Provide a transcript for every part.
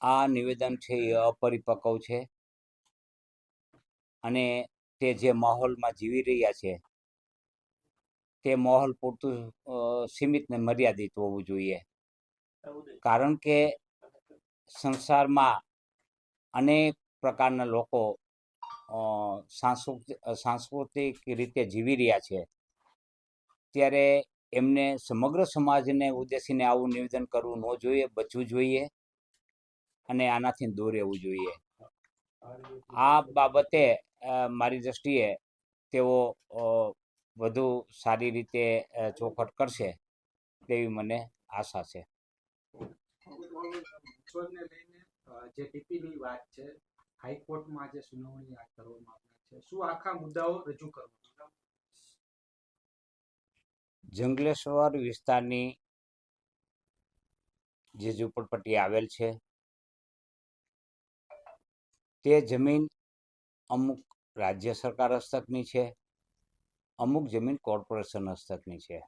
આ આ નિવેદન છે એ અપરિપક્વ છે અને તે જે માહોલમાં જીવી રહ્યા છે, તે માહોલ પૂરતું સીમિત ને મર્યાદિત હોવું જોઈએ. કારણ કે સંસારમાં અનેક પ્રકારના લોકો સાંસ્કૃતિક રીતે જીવી રહ્યા છે. ત્યારે એમને સમગ્ર સમાજને ઉદ્દેશીને આવું નિવેદન કરવું ન જોઈએ, બચવું જોઈએ અને આનાથી દૂર રહેવું જોઈએ. આ બાબતે મારી દ્રષ્ટિએ તેઓ વધુ સારી રીતે ચોખટ કરશે તેવી મને આશા છે. કિશોરને લઈને જે ટીપીની વાત છે, હાઈકોર્ટમાં જે સુનાવણી હાથ ધરવામાં આવનાર છે, શું આખા મુદ્દાઓ રજૂ કરવા જંગલેશ્વર વિસ્તારની જે ઝૂંપડપટ્ટી આવેલ છે, તે જમીન અમુક રાજ્ય સરકાર હસ્તકની છે, અમુક જમીન કોર્પોરેશન હસ્તકની છે.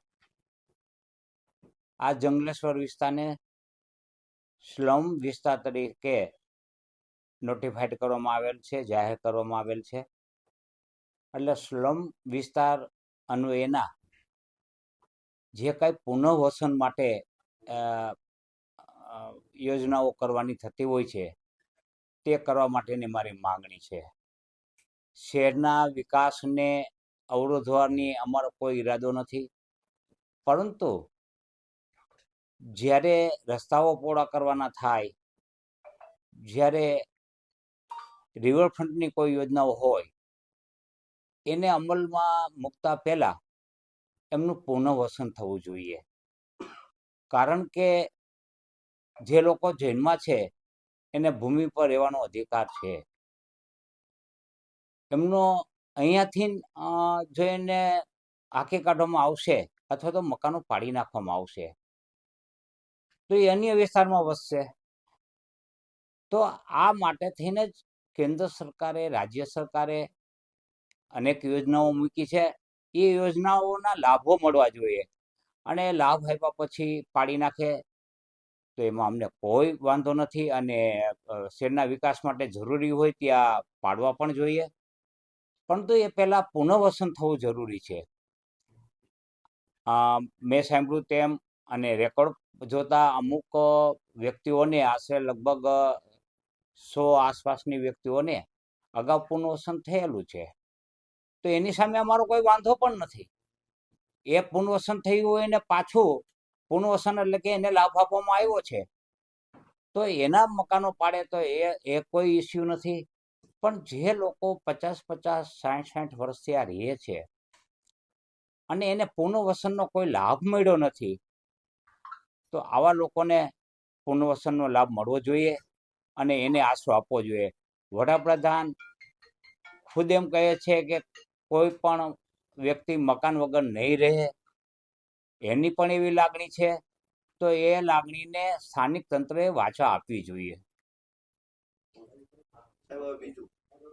આ જંગલેશ્વર વિસ્તારને સ્લમ વિસ્તાર તરીકે નોટિફાઈડ કરવામાં આવેલ છે, જાહેર કરવામાં આવેલ છે. એટલે સ્લમ વિસ્તાર અન્વયના જે કાંઈ પુનઃવસન માટે યોજનાઓ કરવાની થતી હોય છે, તે કરવા માટેની મારી માંગણી છે. શહેરના વિકાસને અવરોધવાની અમારો કોઈ ઈરાદો નથી. પરંતુ જ્યારે રસ્તાઓ પહોળા કરવાના થાય, જ્યારે રિવરફ્રન્ટની કોઈ યોજનાઓ હોય, એને અમલમાં મૂકતા પહેલા એમનું પુનઃવસન થવું જોઈએ. કારણ કે જે લોકો જેલમાં છે, એને ભૂમિ પર રહેવાનો અધિકાર છે. એમનો અહીંયાથી જો એને હાંકી કાઢવામાં આવશે અથવા તો મકાનો પાડી નાખવામાં આવશે. તો એ અન્ય વિસ્તારમાં વસશે. તો આ માટે થઈને જ કેન્દ્ર સરકારે, રાજ્ય સરકારે અનેક યોજનાઓ મૂકી છે. એ યોજનાઓના લાભો મળવા જોઈએ. અને લાભ આપ્યા પછી પાડી નાખે તો એમાં અમને કોઈ વાંધો નથી અને શહેરના વિકાસ માટે જરૂરી હોય ત્યાં પાડવા પણ જોઈએ. પરંતુ એ પહેલાં પુનઃવસન થવું જરૂરી છે. મેં સાંભળ્યું તેમ અને રેકોર્ડ જોતા અમુક વ્યક્તિઓને આશરે લગભગ સો આસપાસની વ્યક્તિઓને અગાઉ પુનર્વસન થયેલું છે. તો એની સામે અમારો કોઈ વાંધો પણ નથી. એ પુનર્વસન થયું હોય એને પાછું પુનર્વસન એટલે કે એને લાભ આપવામાં આવ્યો છે. તો એના મકાનો પાડે તો એ એ કોઈ ઇસ્યુ નથી. પણ જે લોકો પચાસ પચાસ, સાઠ સાઠ વર્ષથી આ રહે છે અને એને પુનઃવસનનો કોઈ લાભ મળ્યો નથી તો આવા લોકોને પુનર્વસનનો લાભ મળવો જોઈએ અને એને આશરો આપવો જોઈએ. વડાપ્રધાન ખુદ એમ કહે છે કે કોઈ પણ વ્યક્તિ મકાન વગર નહીં રહે, એની પણ એવી લાગણી છે, તો એ લાગણીને સ્થાનિક તંત્રએ વાચા આપવી જોઈએ. બીજું.